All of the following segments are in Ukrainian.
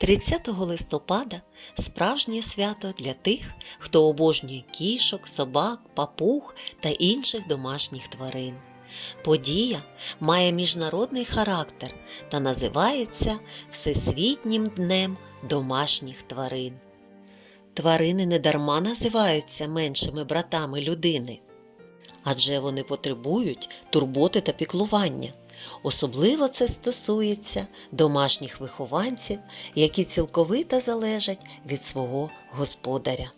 30 листопада справжнє свято для тих, хто обожнює кішок, собак, папуг та інших домашніх тварин. Подія має міжнародний характер та називається Всесвітнім днем домашніх тварин. Тварини недарма називаються меншими братами людини, адже вони потребують турботи та піклування. Особливо це стосується домашніх вихованців, які цілковито залежать від свого господаря.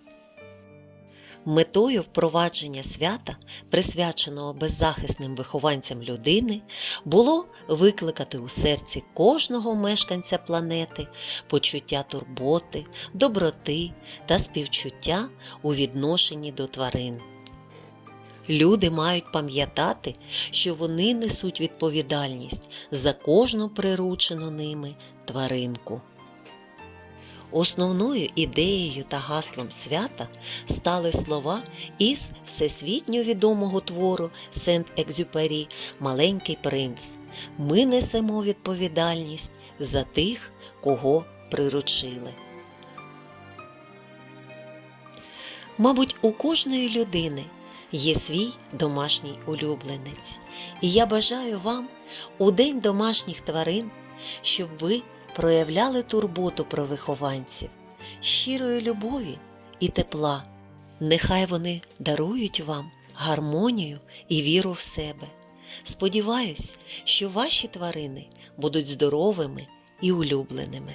Метою впровадження свята, присвяченого беззахисним вихованцям людини, було викликати у серці кожного мешканця планети почуття турботи, доброти та співчуття у відношенні до тварин. Люди мають пам'ятати, що вони несуть відповідальність за кожну приручену ними тваринку. Основною ідеєю та гаслом свята стали слова із всесвітньо відомого твору Сент-Екзюпері Маленький принц. Ми несемо відповідальність за тих, кого приручили. Мабуть, у кожної людини є свій домашній улюбленець, і я бажаю вам у День домашніх тварин, щоб ви проявляли турботу про вихованців, щирої любові і тепла. Нехай вони дарують вам гармонію і віру в себе. Сподіваюсь, що ваші тварини будуть здоровими і улюбленими.